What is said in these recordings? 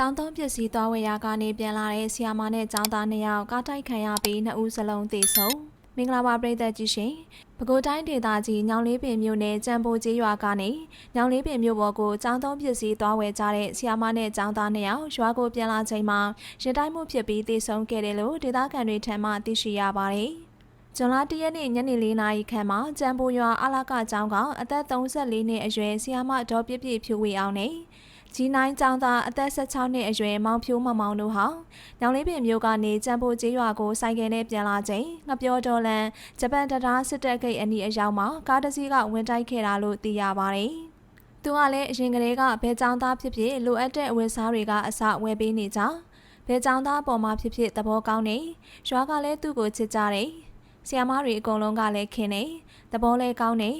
ကျောင်းသုံးပစ္စည်းသွားဝယ်ရာကနေပြန်လာတဲ့ဆီယာမနဲ့ကျောင်းသားနှစ်ယောက်ကားတိုက်ခံရပြီးနှစ်ဦးစလုံးသေဆုံးမင်္ဂလာပါပြည်သက်ကြီးရှင်ပဲခူးတိုင်းဒေသကြီးညောင်လေးပင်မြို့နယ်ကြံပိုကျေးရွာကနေညောင်လေးပင်မြို့ပေါ်ကိုကျောင်းသုံးပစ္စည်းသွားဝယ်ကြတဲ့ဆီယာမနဲ့ကျောင်းသားနှစ်ယောက်ရွာကိုပြန်လာချိန်မှာရင်တိုက်မှုဖြစ်ပြီးသေဆုံးခဲ့တယ်လို့ဒေသခံတွေထံမှသိရှိရပါတယ်ဇွန်လ၁ရက်နေ့ညနေ၄နာရီခန့်မှာကြံပိုရွာအလာကကျောင်းကအသက်34နှစ်အရွယ်ဆီယာမဒေါ်ပြည့်ပြည့်ဖြူဝေအောင်နဲ့ ကြီးနိုင်ကျောင်းသားအသက်16နှစ်အရွယ်မောင်ဖြိုးမမောင်တို့ဟာညောင်လေးပင်မြို့ကနေကြံပိုကျေးရွာကိုစိုက်ကယ်နဲ့ပြန်လာချိန်ငပြောတော်လန်ဂျပန်တရာစစ်တပ်ဂိတ်အနီးအရောက်မှာကားတစ်စီးကဝင်တိုက်ခဲ့တာလို့သိရပါတယ်။သူကလည်းအရင်ကတည်းကဘဲကျောင်းသားဖြစ်ဖြစ်လိုအပ်တဲ့အဝတ်စားတွေကအစဝယ်ပေးနေကြဘဲကျောင်းသားအပေါ်မှာဖြစ်ဖြစ်သဘောကောင်းနေရွာကလည်းသူ့ကိုချစ်ကြတယ်။ဆီယမတွေအကုန်လုံးကလည်းခင်နေသဘောလည်းကောင်းနေ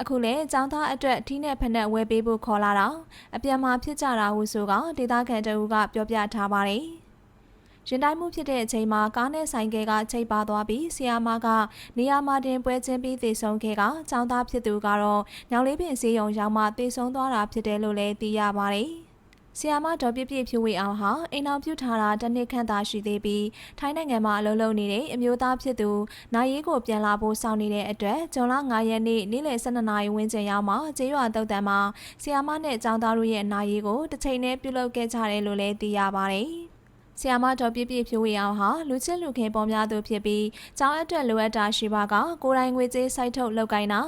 အခုလည်းចောင်းသားအတွက်ထီးနဲ့ဖက်နဲ့ဝယ်ပေးဖို့ခေါ်လာတော့အပြန်မှာဖြစ်ကြတာဟုဆိုကဒေသခံတအူးကပြောပြထားပါတယ်။ရင်တိုင်းမှုဖြစ်တဲ့အချိန်မှာကားနဲ့ဆိုင်ကဲကချိတ်ပါသွားပြီးဆီယာမကနေရာမှာတင်ပွဲချင်းပြီးသေဆုံးခဲ့ကចောင်းသားဖြစ်သူကတော့ညောင်လေးပင်စေးရုံရောက်မှသေဆုံးသွားတာဖြစ်တယ်လို့လည်းသိရပါတယ်။ ဆီယာမဒေါ်ပြည့်ပြည့်ဖြူဝေအောင်ဟာအိမ်အောင်ပြုထားတာတစ်နှစ်ခန့်သာရှိသေးပြီးထိုင်းနိုင်ငံမှာအလုပ်လုပ်နေတဲ့အမျိုးသားဖြစ်သူနိုင်ရေးကိုပြန်လာဖို့စောင့်နေတဲ့အတွက်ဇွန်လ9ရက်နေ့နေ့လယ်12နာရီဝန်းကျင်ရောက်မှကျေးရွာတုတ်တန်မှာဆီယာမနဲ့ចောင်းသားတို့ရဲ့နိုင်ရေးကိုတစ်ချိန်နဲ့ပြုလုပ်ခဲ့ကြတယ်လို့လည်းသိရပါတယ်။ ဆီယာမတော်ပြည့်ပြည့်ဖြိုးဝေအောင်ဟာလူချစ်လူခင်ပေါ်များသူဖြစ်ပြီးကျောင်းအတွက်လိုအပ်တာရှိပါကကိုယ်တိုင်ငွေကြေးစိုက်ထုတ်လုပ်ကိုင်းတာ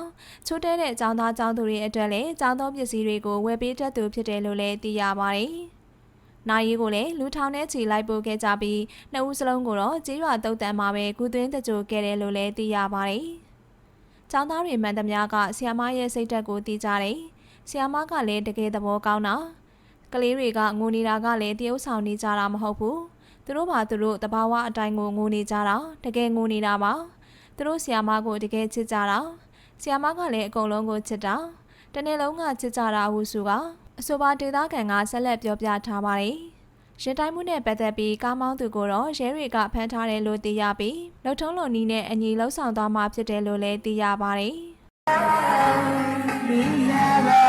ချိုးတဲတဲ့အကြောင်းသားကျောင်းသူတွေအတွက်လည်းကျောင်းသုံးပစ္စည်းတွေကိုဝယ်ပေးတတ်သူဖြစ်တယ်လို့လည်းသိရပါတယ်။နိုင်ရီကိုလည်းလူထောင်နဲ့ချီလိုက်ပို့ခဲ့ကြပြီးနှစ်ဦးစလုံးကိုတော့ကြေးရွာတုတ်တန်မှာပဲကုသွင်းတကြိုခဲ့တယ်လို့လည်းသိရပါတယ်။ကျောင်းသားတွေမှန်သမျှကဆီယာမရဲ့စိတ်ဓာတ်ကိုသိကြတယ်။ဆီယာမကလည်းတကယ်သဘောကောင်းတာ။ ကလေးတွေကငိုနေတာကလည်းတရုပ်ဆောင်နေကြတာမဟုတ်ဘူးသူတို့ပါသူတို့တဘာဝအတိုင်းကိုငိုနေကြတာတကယ်ငိုနေတာပါသူတို့ဆီယာမကိုတကယ်ချစ်ကြတာဆီယာမကလည်းအကုန်လုံးကိုချစ်တာတနေ့လုံးကချစ်ကြတာဟုဆိုကအဆိုပါဒေသခံကဆက်လက်ပြောပြထားပါတယ်ရင်တိုင်းမှုနဲ့ပတ်သက်ပြီးကားမောင်းသူကိုတော့ရဲတွေကဖမ်းထားတယ်လို့သိရပြီးလှုပ်ထုံးလုံနီးနဲ့အညီလှုပ်ဆောင်သွားမှာဖြစ်တယ်လို့လည်းသိရပါတယ် Be never